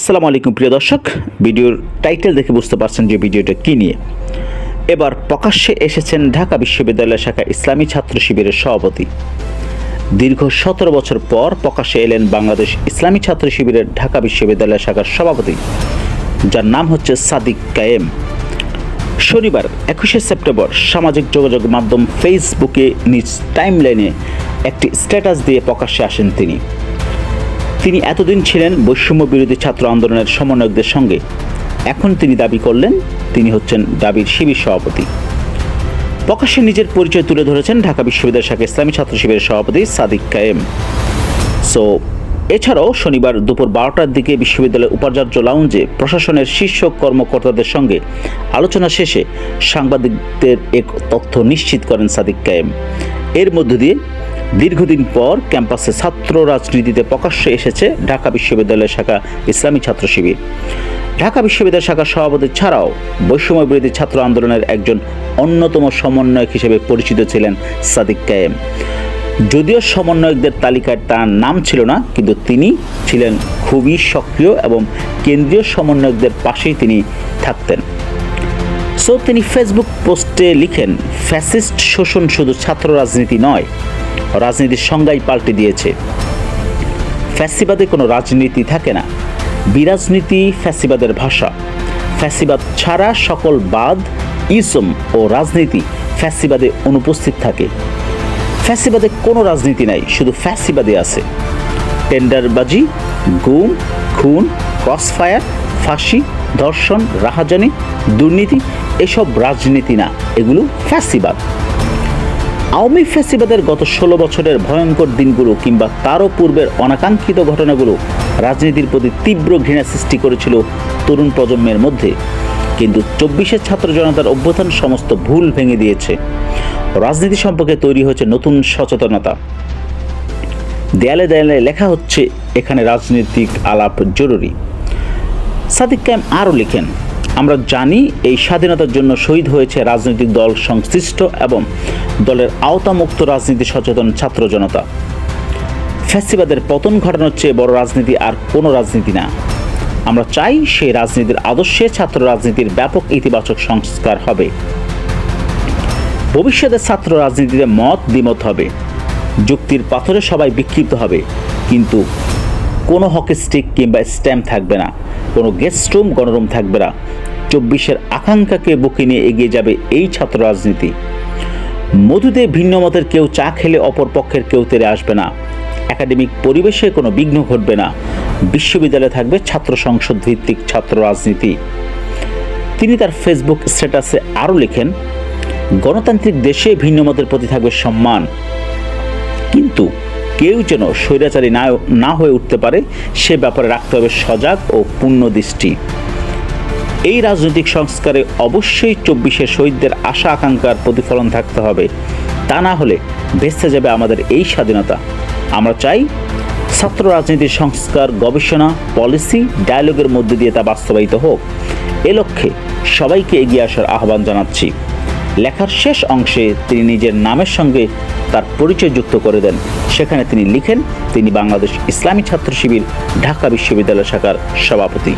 আসসালামু আলাইকুম প্রিয় দর্শক। ভিডিওর টাইটেল দেখে বুঝতে পারছেন যে ভিডিওটা কী নিয়ে। এবার প্রকাশ্যে এসেছেন ঢাকা বিশ্ববিদ্যালয় শাখা ইসলামী ছাত্র শিবিরের সভাপতি। দীর্ঘ সতেরো বছর পর প্রকাশ্যে এলেন বাংলাদেশ ইসলামী ছাত্র শিবিরের ঢাকা বিশ্ববিদ্যালয় শাখার সভাপতি, যার নাম হচ্ছে সাদিক কায়েম। শনিবার একুশে সেপ্টেম্বর সামাজিক যোগাযোগ মাধ্যম ফেসবুকে নিজ টাইমলাইনে একটি স্ট্যাটাস দিয়ে প্রকাশ্যে আসেন তিনি। তিনি এতদিন ছিলেন বৈষম্য বিরোধী ছাত্র আন্দোলনের সমন্বয়কদের সঙ্গে। এখন তিনি দাবি করলেন, তিনি হচ্ছেন দাবির শিবির সভাপতি। প্রকাশ্যে নিজের পরিচয় তুলে ধরেছেন ঢাকা বিশ্ববিদ্যালয় শাখা ইসলামী ছাত্র শিবিরের সভাপতি সাদিক কায়েম। সো, এছাড়াও শনিবার দুপুর বারোটার দিকে বিশ্ববিদ্যালয়ের উপাচার্য লাউঞ্জে প্রশাসনের শীর্ষ কর্মকর্তাদের সঙ্গে আলোচনা শেষে সাংবাদিকদের এক তথ্য নিশ্চিত করেন সাদিক কায়েম। এর মধ্য দিয়ে দীর্ঘদিন পর ক্যাম্পাসে ছাত্র রাজনীতিতে প্রকাশ্যে এসেছে ঢাকা বিশ্ববিদ্যালয় শাখা ইসলামী ছাত্র শিবির। ঢাকা বিশ্ববিদ্যালয় শাখার সভাপতি ছাড়াও বৈষম্য বিরোধী ছাত্র আন্দোলনের একজন অন্যতম সমন্বয়ক হিসেবে পরিচিত ছিলেন সাদিক কায়েম। যদিও সমন্বয়কদের তালিকায় তার নাম ছিল না, কিন্তু তিনি ছিলেন খুবই সক্রিয় এবং কেন্দ্রীয় সমন্বয়কদের পাশেই তিনি থাকতেন। সো তিনি ফেসবুক পোস্টে লিখেন, ফ্যাসিস্ট শোষণ শুধু ছাত্র রাজনীতি নয় রাজনীতির সংজ্ঞাই পাল্টে দিয়েছে। ফ্যাসিবাদে কোনো রাজনীতি থাকে না। বিরাজনীতি ফ্যাসিবাদের ভাষা। ফ্যাসিবাদ ছাড়া সকল বাদ ইসম ও রাজনীতি ফ্যাসিবাদে অনুপস্থিত থাকে। ফ্যাসিবাদে কোনো রাজনীতি নাই, শুধু ফ্যাসিবাদে আছে। টেন্ডারবাজি, গুম, খুন, ক্রসফায়ার, ফাঁসি, ধর্ষণ, রাহাজানি, দুর্নীতি, এসব রাজনীতি না, এগুলো ফ্যাসিবাদ। আওয়ামী ফ্যাসিবাদের গত ষোলো বছরের ভয়ঙ্কর দিনগুলো কিংবা তারও পূর্বের অনাকাঙ্ক্ষিত ঘটনাগুলো রাজনীতির প্রতি তীব্র ঘৃণা সৃষ্টি করেছিল তরুণ প্রজন্মের মধ্যে। কিন্তু চব্বিশের ছাত্র জনতার অভ্যুত্থান সমস্ত ভুল ভেঙে দিয়েছে। রাজনীতি সম্পর্কে তৈরি হয়েছে নতুন সচেতনতা। দেয়ালে দেয়ালে লেখা হচ্ছে, এখানে রাজনৈতিক আলাপ জরুরি। সাদিক কায়েম আরও লিখেন, আমরা জানি এই স্বাধীনতার জন্য শহীদ হয়েছে রাজনৈতিক দল সংশ্লিষ্ট এবং দলের আওতামুক্ত রাজনীতি সচেতন ছাত্র জনতা। ফ্যাসিবাদের পতন ঘটানোর চেয়ে বড় রাজনীতি আর কোনো রাজনীতি না। আমরা চাই সেই রাজনীতির আদর্শে ছাত্র রাজনীতির ব্যাপক ইতিবাচক সংস্কার হবে। ভবিষ্যতে ছাত্র রাজনীতিতে মত দ্বিমত হবে। যুক্তির পাথরে সবাই বিক্ষিপ্ত হবে। কিন্তু কোনো হকি স্টিক কিংবা স্ট্যাম্প থাকবে না। কোনো গেস্ট রুম, গণরুম থাকবে না। চব্বিশের আকাঙ্ক্ষাকে বুকে নিয়ে এগিয়ে যাবে এই ছাত্র রাজনীতি। মধুতে ভিন্ন মতের কেউ চা খেলে অপর পক্ষের কেউ তেরে আসবে না। একাডেমিক পরিবেশে কোনো বিঘ্ন ঘটবে না। বিশ্ববিদ্যালয়ে থাকবে ছাত্র সংসদ ভিত্তিক ছাত্র রাজনীতি। তিনি তার ফেসবুক স্ট্যাটাসে আরও লেখেন, গণতান্ত্রিক দেশে ভিন্ন মতের প্রতি থাকবে সম্মান। কিন্তু কেউ যেন স্বৈরাচারী না না হয়ে উঠতে পারে, সে ব্যাপারে রাখতে হবে সজাগ ও পূর্ণ দৃষ্টি। এই রাজনৈতিক সংস্কারে অবশ্যই চব্বিশে শহীদদের আশা, আকাঙ্ক্ষার প্রতিফলন থাকতে হবে। তা না হলে ভেস্তে যাবে আমাদের এই স্বাধীনতা। আমরা চাই ছাত্র রাজনীতির সংস্কার, গবেষণা, পলিসি, ডায়ালগের মধ্যে দিয়ে তা বাস্তবায়িত হোক। এ লক্ষ্যে সবাইকে এগিয়ে আসার আহ্বান জানাচ্ছি। লেখার শেষ অংশে তিনি নিজের নামের সঙ্গে তার পরিচয় যুক্ত করে দেন। সেখানে তিনি লিখেন, তিনি বাংলাদেশ ইসলামী ছাত্র শিবির, ঢাকা বিশ্ববিদ্যালয় শাখার সভাপতি।